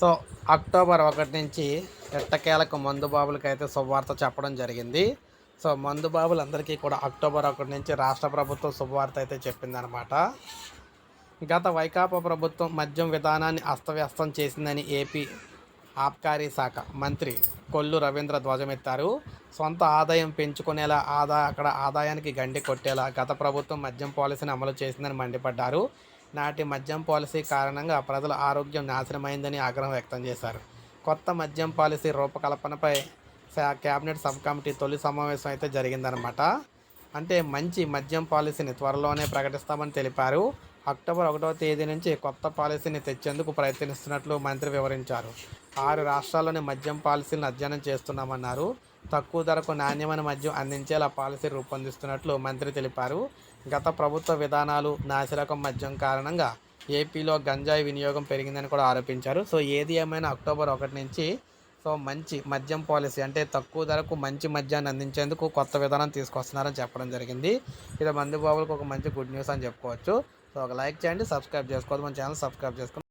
So October ఒకటి నుంచి ఎట్టకేలకు మందు బాబులకి అయితే శుభవార్త చెప్పడం జరిగింది. సో మందు బాబులందరికీ కూడా అక్టోబర్ ఒకటి నుంచి రాష్ట్ర ప్రభుత్వం శుభవార్త అయితే చెప్పిందనమాట. గత వైకాపా ప్రభుత్వం మద్యం విధానాన్ని అస్తవ్యస్తం చేసిందని ఏపీ ఆబ్కారీ శాఖ మంత్రి కొల్లు రవీంద్ర ధ్వజమెత్తారు. సొంత ఆదాయం పెంచుకునేలా ఆదా అక్కడ ఆదాయానికి గండి కొట్టేలా గత ప్రభుత్వం మద్యం పాలసీని అమలు చేసిందని మండిపడ్డారు. నాటి మద్యం పాలసీ కారణంగా ప్రజల ఆరోగ్యం నాశనమైందని ఆగ్రహం వ్యక్తం చేశారు. కొత్త మద్యం పాలసీ రూపకల్పనపై క్యాబినెట్ కేబినెట్ సబ్ కమిటీ తొలి సమావేశం అయితే జరిగిందనమాట అంటే మంచి మద్యం పాలసీని త్వరలోనే ప్రకటిస్తామని తెలిపారు. అక్టోబర్ ఒకటవ తేదీ నుంచి కొత్త పాలసీని తెచ్చేందుకు ప్రయత్నిస్తున్నట్లు మంత్రి వివరించారు. ఆరు రాష్ట్రాల్లోని మద్యం పాలసీలను అధ్యయనం చేస్తున్నామన్నారు. తక్కువ ధరకు నాణ్యమైన మద్యం అందించేలా పాలసీ రూపొందిస్తున్నట్లు మంత్రి తెలిపారు. గత ప్రభుత్వ విధానాలు నాసిరకం మద్యం కారణంగా ఏపీలో గంజాయి వినియోగం పెరిగిందని కూడా ఆరోపించారు. సో ఏది ఏమైనా అక్టోబర్ ఒకటి నుంచి సో మంచి మద్యం పాలసీ అంటే తక్కువ ధరకు మంచి మద్యాన్ని అందించేందుకు కొత్త విధానం తీసుకొస్తున్నారని చెప్పడం జరిగింది. ఇది మందు బాబులకు ఒక మంచి గుడ్ న్యూస్ అని చెప్పుకోవచ్చు. సో ఒక లైక్ చేయండి సబ్స్క్రైబ్ చేసుకోవద్దు. మన ఛానల్ సబ్స్క్రైబ్ చేసుకోండి